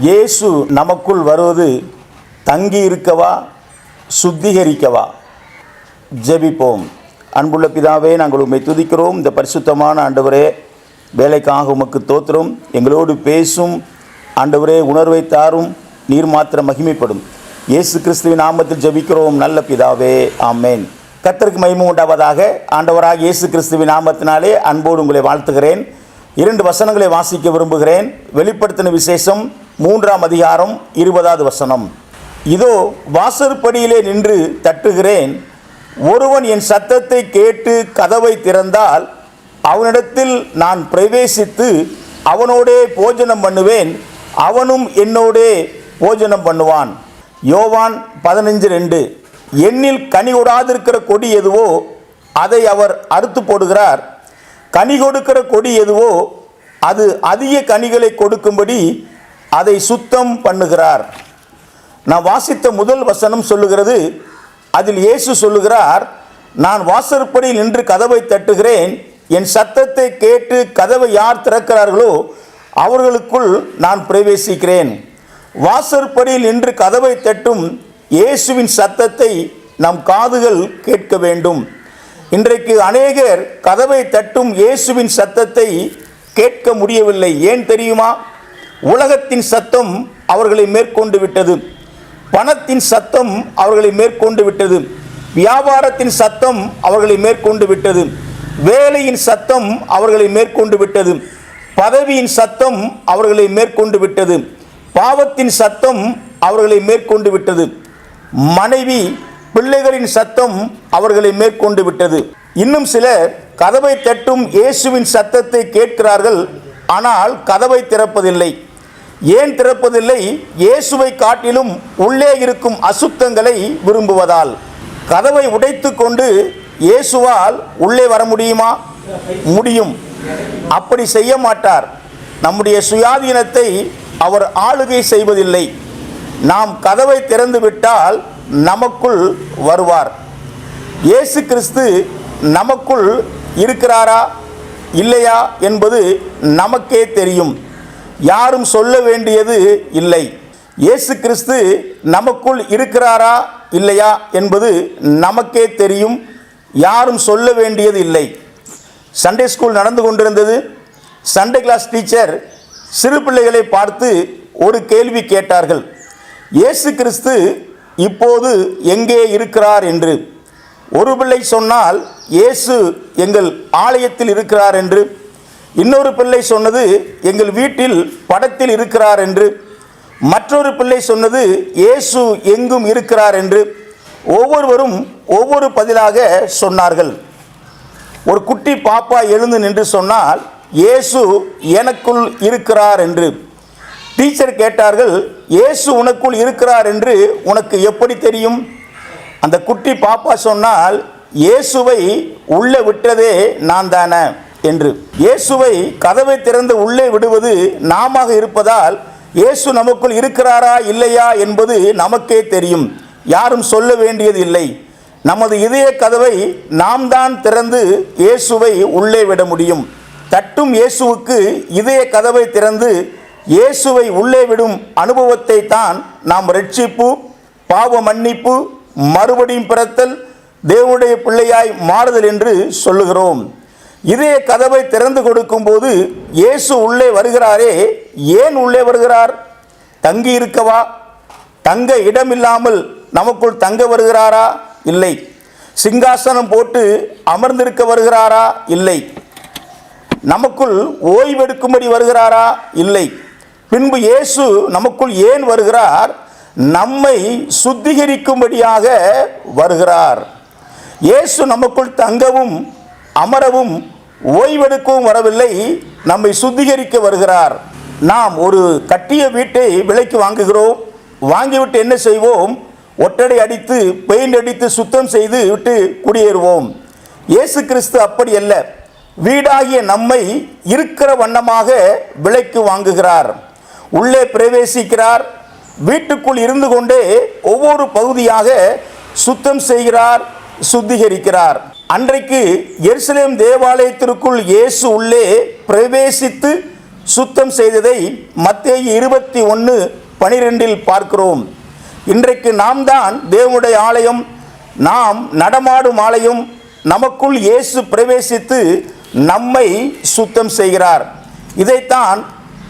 இயேசு நமக்குள் வருவது தங்கி இருக்கவா சுத்திகரிக்கவா? ஜெபிப்போம். அன்புள்ள பிதாவே நாங்கள் உம்மை துதிக்கிறோம். இந்த பரிசுத்தமான ஆண்டவரே வேலைக்காக உமக்கு தோத்திரம். எங்களோடு பேசும் ஆண்டவரே உணர்வை தாரும் நீர் மாத்திரம் மகிமைப்படும். இயேசு கிறிஸ்துவின் நாமத்தில் ஜெபிக்கிறோம். நல்ல பிதாவே ஆமேன். கத்தருக்கு மகிமை உண்டாவதாக. ஆண்டவராக இயேசு கிறிஸ்துவின் நாமத்தினாலே அன்போடு உங்களை வாழ்த்துகிறேன். இரண்டு வசனங்களை வாசிக்க விரும்புகிறேன். வெளிப்படுத்தின விசேஷம் மூன்றாம் அதிகாரம் இருபதாவது வசனம். இதோ வாசற்படியிலே நின்று தட்டுகிறேன். ஒருவன் என் சத்தத்தை கேட்டு கதவை திறந்தால் அவனிடத்தில் நான் பிரவேசித்து அவனோடே போஜனம் பண்ணுவேன். அவனும் என்னோடே போஜனம் பண்ணுவான். யோவான் பதினஞ்சு ரெண்டு. எண்ணில் கனி கொடாதிருக்கிற கொடி எதுவோ அதை அவர் அறுத்து போடுகிறார். கனி கொடுக்கிற கொடி எதுவோ அது அதிக கனிகளை கொடுக்கும்படி அதை சுத்தம் பண்ணுகிறார். நான் வாசித்த முதல் வசனம் சொல்லுகிறது அதில் இயேசு சொல்லுகிறார் நான் வாசற்படி நின்று கதவை தட்டுகிறேன். என் சத்தத்தை கேட்டு கதவை யார் திறக்கிறார்களோ அவர்களுக்குள் நான் பிரவேசிக்கிறேன். வாசற்படியில் நின்று கதவை தட்டும் இயேசுவின் சத்தத்தை நம் காதுகள் கேட்க வேண்டும். இன்றைக்கு அநேகர் கதவை தட்டும் இயேசுவின் சத்தத்தை கேட்க முடியவில்லை. ஏன் தெரியுமா? உலகத்தின் சத்தம் அவர்களை மேற்கொண்டு விட்டது. பணத்தின் சத்தம் அவர்களை மேற்கொண்டு விட்டது. வியாபாரத்தின் சத்தம் அவர்களை மேற்கொண்டு விட்டது. வேலையின் சத்தம் அவர்களை மேற்கொண்டு விட்டது. பதவியின் சத்தம் அவர்களை மேற்கொண்டு விட்டது. பாவத்தின் சத்தம் அவர்களை மேற்கொண்டு விட்டது. மனைவி பிள்ளைகளின் சத்தம் அவர்களை மேற்கொண்டு விட்டது. இன்னும் சிலர் கதவை தட்டும் இயேசுவின் சத்தத்தை கேட்கிறார்கள் ஆனால் கதவை திறப்பதில்லை. ஏன் திறப்பதில்லை? இயேசுவை காட்டிலும் உள்ளே இருக்கும் அசுத்தங்களை விரும்புவதால். கதவை உடைத்து கொண்டு இயேசுவால் உள்ளே வர முடியுமா? முடியும். அப்படி செய்ய மாட்டார். நம்முடைய சுயாதீனத்தை அவர் ஆளுகை செய்வதில்லை. நாம் கதவை திறந்துவிட்டால் நமக்குள் வருவார். இயேசு கிறிஸ்து நமக்குள் இருக்கிறாரா? இல்லையா? என்பது நமக்கே தெரியும். யாரும் சொல்ல வேண்டியது இல்லை. இயேசு கிறிஸ்து நமக்குள் இருக்கிறாரா இல்லையா என்பது நமக்கே தெரியும். யாரும் சொல்ல வேண்டியது இல்லை. சண்டே ஸ்கூல் நடந்து கொண்டிருந்தது. சண்டே கிளாஸ் டீச்சர் சிறு பிள்ளைகளை பார்த்து ஒரு கேள்வி கேட்டார்கள். இயேசு கிறிஸ்து இப்போது எங்கே இருக்கிறார் என்று. ஒரு பிள்ளை சொன்னால் இயேசு எங்கள் ஆலயத்தில் இருக்கிறார் என்று. இன்னொரு பிள்ளை சொன்னது எங்கள் வீட்டில் படத்தில் இருக்கிறார் என்று. மற்றொரு பிள்ளை சொன்னது இயேசு எங்கும் இருக்கிறார் என்று. ஒவ்வொருவரும் ஒவ்வொரு பதிலாக சொன்னார்கள். ஒரு குட்டி பாப்பா எழுந்து நின்று சொன்னால் இயேசு எனக்குள் இருக்கிறார் என்று. டீச்சர் கேட்டார்கள் இயேசு உனக்குள் இருக்கிறார் என்று. உனக்கு எப்படி தெரியும்? அந்த குட்டி பாப்பா சொன்னால் இயேசுவை உள்ளே விட்டதே நான் தானே. என்று. இயேசுவை கதவை திறந்து உள்ளே விடுவது நாம இருப்பதால் இயேசு நமக்குள் இருக்கிறாரா இல்லையா என்பது நமக்கே தெரியும். யாரும் சொல்ல வேண்டியது இல்லை. நமது இதய கதவை நாம் தான் திறந்து இயேசுவை உள்ளே விட முடியும். தட்டும் இயேசுவுக்கு இதய கதவை திறந்து இயேசுவை உள்ளே விடும் அனுபவத்தை தான் நாம் ரட்சிப்பு பாவ மன்னிப்பு மறுபடியும் பிறத்தல் தேவனுடைய பிள்ளையாய் மாறுதல் என்று சொல்லுகிறோம். இதே கதவை திறந்து கொடுக்கும்போது இயேசு உள்ளே வருகிறாரே ஏன் உள்ளே வருகிறார்? தங்கி இருக்கவா? தங்க இடமில்லாமல் நமக்குள் தங்க வருகிறாரா? இல்லை. சிங்காசனம் போட்டு அமர்ந்திருக்க வருகிறாரா? இல்லை. நமக்குள் ஓய்வெடுக்கும்படி வருகிறாரா? இல்லை. பின்பு இயேசு நமக்குள் ஏன் வருகிறார்? நம்மை சுத்திகரிக்கும்படியாக வருகிறார். இயேசு நமக்குள் தங்கவும் அமரவும் ஓய்வெடுக்கவும் வரவில்லை. நம்மை சுத்திகரிக்க வருகிறார். நாம் ஒரு கட்டிய வீட்டை விலைக்கு வாங்குகிறோம். வாங்கிவிட்டு என்ன செய்வோம்? ஒட்டடை அடித்து பெயிண்ட் அடித்து சுத்தம் செய்து விட்டு குடியேறுவோம். இயேசு கிறிஸ்து அப்படி அல்ல. வீடாகிய நம்மை இருக்கிற வண்ணமாக விலைக்கு வாங்குகிறார். உள்ளே பிரவேசிக்கிறார். வீட்டுக்குள் இருந்து கொண்டே ஒவ்வொரு பகுதியாக சுத்தம் செய்கிறார் சுத்திகரிக்கிறார். அன்றைக்கு எருசலேம் தேவாலயத்திற்குள் இயேசு உள்ளே பிரவேசித்து சுத்தம் செய்ததை மத்திய இருபத்தி ஒன்று பனிரெண்டில் பார்க்கிறோம். இன்றைக்கு நாம் தான் தேவனுடைய ஆலயம் நாம் நடமாடும் ஆலயம் நமக்குள் இயேசு பிரவேசித்து நம்மை சுத்தம் செய்கிறார். இதைத்தான்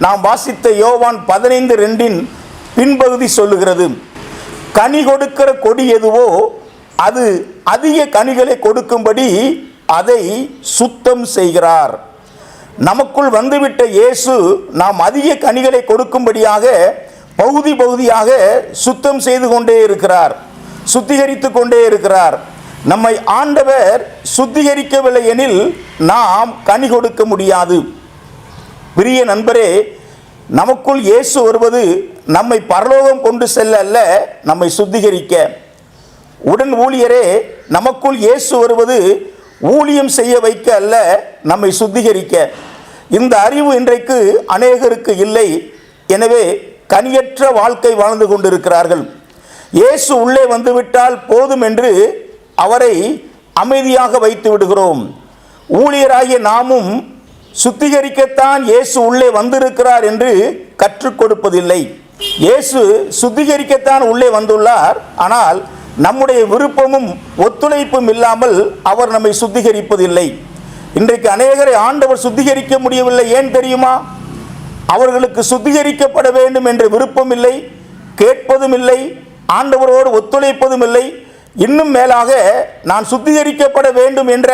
நாம் வாசித்த யோவான் பதினைந்து ரெண்டின் பின்பகுதி சொல்லுகிறது. கனி கொடுக்கிற கொடி எதுவோ அது அதிக கனிகளை கொடுக்கும்படி அதை சுத்தம் செய்கிறார். நமக்குள் வந்துவிட்ட இயேசு நாம் அதிக கனிகளை கொடுக்கும்படியாக பகுதி பகுதியாக சுத்தம் செய்து கொண்டே இருக்கிறார் சுத்திகரித்து கொண்டே இருக்கிறார். நம்மை ஆண்டவர் சுத்திகரிக்கவில்லை எனில் நாம் கனி கொடுக்க முடியாது. பிரிய நண்பரே நமக்குள் இயேசு வருவது நம்மை பரலோகம் கொண்டு செல்ல அல்ல நம்மை சுத்திகரிக்க. உடன் ஊழியரே நமக்குள் இயேசு வருவது ஊழியம் செய்ய வைக்க அல்ல நம்மை சுத்திகரிக்க. இந்த அறிவு இன்றைக்கு அநேகருக்கு இல்லை. எனவே கனியற்ற வாழ்க்கை வாழ்ந்து கொண்டிருக்கிறார்கள். இயேசு உள்ளே வந்துவிட்டால் போதும் என்று அவரை அமைதியாக வைத்து விடுகிறோம். ஊழியராகிய நாமும் சுத்திகரிக்கத்தான் இயேசு உள்ளே வந்திருக்கிறார் என்று கற்றுக் கொடுப்பதில்லை. இயேசு சுத்திகரிக்கத்தான் உள்ளே வந்துள்ளார். ஆனால் நம்முடைய விருப்பமும் ஒத்துழைப்பும் இல்லாமல் அவர் நம்மை சுத்திகரிப்பதில்லை. இன்றைக்கு அநேகரை ஆண்டவர் சுத்திகரிக்க முடியவில்லை ஏன் தெரியுமா? அவர்களுக்கு சுத்திகரிக்கப்பட வேண்டும் என்ற விருப்பம் இல்லை கேட்பதும் இல்லை ஆண்டவரோடு ஒத்துழைப்பதும் இல்லை. இன்னும் மேலாக நான் சுத்திகரிக்கப்பட வேண்டும் என்ற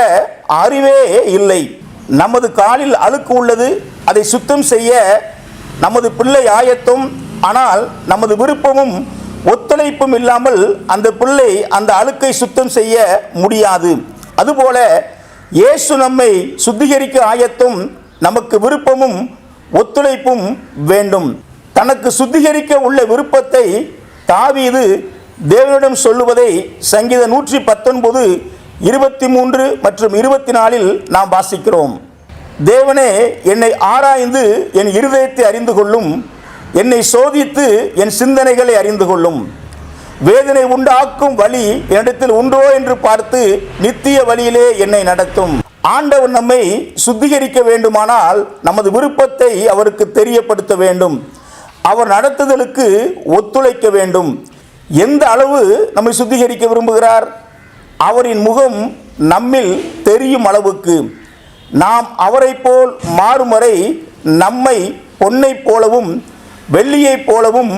அறிவே இல்லை. நமது காலில் அழுக்கு உள்ளது அதை சுத்தம் செய்ய நமது பிள்ளை ஆயத்தும். ஆனால் நமது விருப்பமும் ஒத்துழைப்பும் இல்லாமல் அந்த பிள்ளை அந்த அழுக்கை சுத்தம் செய்ய முடியாது. அதுபோல இயேசு நம்மை சுத்திகரிக்க ஆயத்தும் நமக்கு விருப்பமும் ஒத்துழைப்பும் வேண்டும். தனக்கு சுத்திகரிக்க உள்ள விருப்பத்தை தாவீது தேவனிடம் சொல்லுவதை சங்கீத நூற்றி பத்தொன்பது இருபத்தி மூன்று மற்றும் இருபத்தி நாலில் நாம் வாசிக்கிறோம். தேவனே என்னை ஆராய்ந்து என் இருதயத்தை அறிந்து கொள்ளும். என்னை சோதித்து என் சிந்தனைகளை அறிந்து கொள்ளும். வேதனை உண்டாக்கும் வழி என்னிடத்தில் உண்டோ என்று பார்த்து நித்திய வழியிலே என்னை நடத்தும். ஆண்டவர் நம்மை சுத்திகரிக்க வேண்டுமானால் நமது விருப்பத்தை அவருக்கு தெரியப்படுத்த வேண்டும். அவர் நடத்துதலுக்கு ஒத்துழைக்க வேண்டும். எந்த அளவு நம்மை சுத்திகரிக்க விரும்புகிறார்? அவரின் முகம் நம்மில் தெரியும் அளவுக்கு. நாம் அவரைப் போல் மாறும் வரை நம்மை பொன்னைப் போலவும் வெள்ளியைப் போலவும்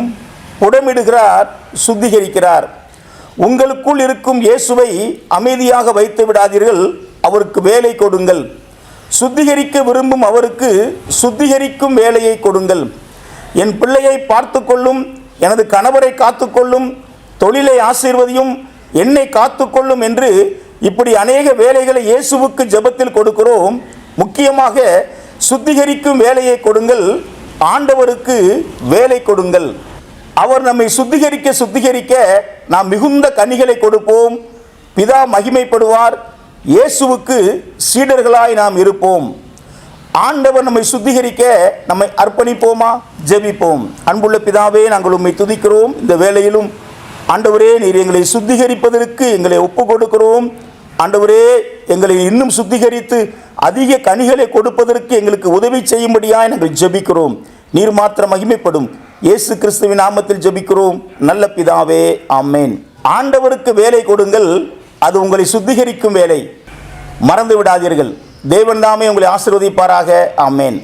புடமிடுகிறார் சுத்திகரிக்கிறார். உங்களுக்குள் இருக்கும் இயேசுவை அமைதியாக வைத்து விடாதீர்கள் அவருக்கு வேலை கொடுங்கள். சுத்திகரிக்க விரும்பும் அவருக்கு சுத்திகரிக்கும் வேலையை கொடுங்கள். என் பிள்ளையை பார்த்து கொள்ளும் எனது கணவரை காத்துக்கொள்ளும் தொழிலை ஆசீர்வதியும் என்னை காத்துக்கொள்ளும் என்று இப்படி அநேக வேலைகளை இயேசுவுக்கு ஜெபத்தில் கொடுக்கிறோம். முக்கியமாக சுத்திகரிக்கும் வேலையை கொடுங்கள். ஆண்டவருக்கு வேலை கொடுங்கள். அவர் நம்மை சுத்திகரிக்க சுத்திகரிக்க நாம் மிகுந்த கனிகளை கொடுப்போம். பிதா மகிமைப்படுவார். இயேசுவுக்கு சீடர்களாய் நாம் இருப்போம். ஆண்டவர் நம்மை சுத்திகரிக்க நம்மை அர்ப்பணிப்போமா? ஜெபிப்போம். அன்புள்ள பிதாவே நாங்கள் உம்மை துதிக்கிறோம். இந்த வேலையிலும் ஆண்டவரே நீர் எங்களை சுத்திகரிப்பதற்கு எங்களை ஒப்பு கொடுக்கிறோம் ஆண்டவரே எங்களை இன்னும் சுத்திகரித்து அதிக கனிகளை கொடுப்பதற்கு எங்களுக்கு உதவி செய்யும்படியா நாங்கள் ஜெபிக்கிறோம். நீர் மாத்திரம் மகிமைப்படும். இயேசு கிறிஸ்துவின் நாமத்தில் ஜெபிக்கிறோம். நல்ல பிதாவே ஆமேன். ஆண்டவருக்கு வேலை கொடுங்கள். அது உங்களை சுத்திகரிக்கும் வேலை. மறந்து விடாதீர்கள் தேவன் தாமே உங்களை ஆசிர்வதிப்பாராக. ஆமேன்.